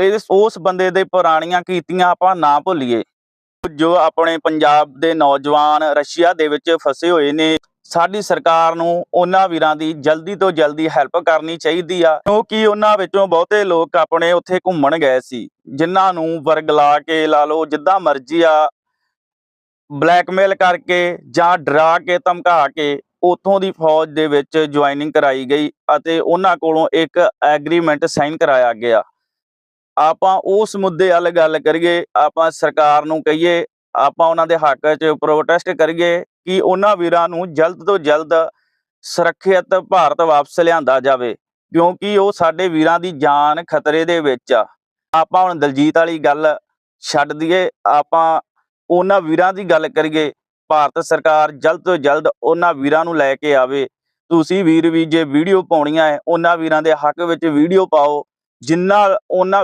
ਇਸ ਉਸ ਬੰਦੇ ਦੇ ਪੁਰਾਣੀਆਂ ਕੀਤੀਆਂ ਆਪਾਂ ਨਾ ਭੁੱਲੀਏ। ਜੋ ਆਪਣੇ ਪੰਜਾਬ ਦੇ ਨੌਜਵਾਨ ਰਸ਼ੀਆ ਦੇ ਵਿੱਚ ਫਸੇ ਹੋਏ ਨੇ, ਸਾਡੀ ਸਰਕਾਰ ਨੂੰ ਉਹਨਾਂ ਵੀਰਾਂ ਦੀ ਜਲਦੀ ਤੋਂ ਜਲਦੀ ਹੈਲਪ ਕਰਨੀ ਚਾਹੀਦੀ ਆ। ਕਿਉਂਕਿ ਉਹਨਾਂ ਵਿੱਚੋਂ ਬਹੁਤੇ ਲੋਕ ਆਪਣੇ ਉੱਥੇ ਘੁੰਮਣ ਗਏ ਸੀ, ਜਿਨ੍ਹਾਂ ਨੂੰ ਵਰਗਲਾ ਕੇ, ਲਾ ਲਓ, ਜਿੱਦਾਂ ਮਰਜ਼ੀ ਆ, ਬਲੈਕਮੇਲ ਕਰਕੇ ਜਾਂ ਡਰਾ ਕੇ, ਧਮਕਾ ਕੇ ਉਥੋਂ ਦੀ ਫੌਜ ਦੇ ਵਿੱਚ ਜੁਆਇਨਿੰਗ ਕਰਾਈ ਗਈ ਅਤੇ ਉਹਨਾਂ ਕੋਲੋਂ ਇੱਕ ਐਗਰੀਮੈਂਟ ਸਾਈਨ ਕਰਾਇਆ ਗਿਆ। ਆਪਾਂ ਉਸ ਮੁੱਦੇ ਵੱਲ ਗੱਲ ਕਰੀਏ, ਆਪਾਂ ਸਰਕਾਰ ਨੂੰ ਕਹੀਏ, ਆਪਾਂ ਉਹਨਾਂ ਦੇ ਹੱਕ 'ਚ ਪ੍ਰੋਟੈਸਟ ਕਰੀਏ ਕਿ ਉਹਨਾਂ ਵੀਰਾਂ ਨੂੰ ਜਲਦ ਤੋਂ ਜਲਦ ਸੁਰੱਖਿਅਤ ਭਾਰਤ ਵਾਪਸ ਲਿਆਂਦਾ ਜਾਵੇ, ਕਿਉਂਕਿ ਉਹ ਸਾਡੇ ਵੀਰਾਂ ਦੀ ਜਾਨ ਖਤਰੇ ਦੇ ਵਿੱਚ ਆ। ਆਪਾਂ ਹੁਣ ਦਲਜੀਤ ਵਾਲੀ ਗੱਲ ਛੱਡ ਦਈਏ, ਆਪਾਂ ਉਹਨਾਂ ਵੀਰਾਂ ਦੀ ਗੱਲ ਕਰੀਏ, ਭਾਰਤ ਸਰਕਾਰ ਜਲਦ ਤੋਂ ਜਲਦ ਉਹਨਾਂ ਵੀਰਾਂ ਨੂੰ ਲੈ ਕੇ ਆਵੇ। ਤੁਸੀਂ ਵੀਰ ਵੀ ਜੇ ਵੀਡੀਓ ਪਾਉਣੀਆਂ ਹੈ, ਉਹਨਾਂ ਵੀਰਾਂ ਦੇ ਹੱਕ ਵਿੱਚ ਵੀਡੀਓ ਪਾਓ, ਜਿੰਨਾ ਉਹਨਾਂ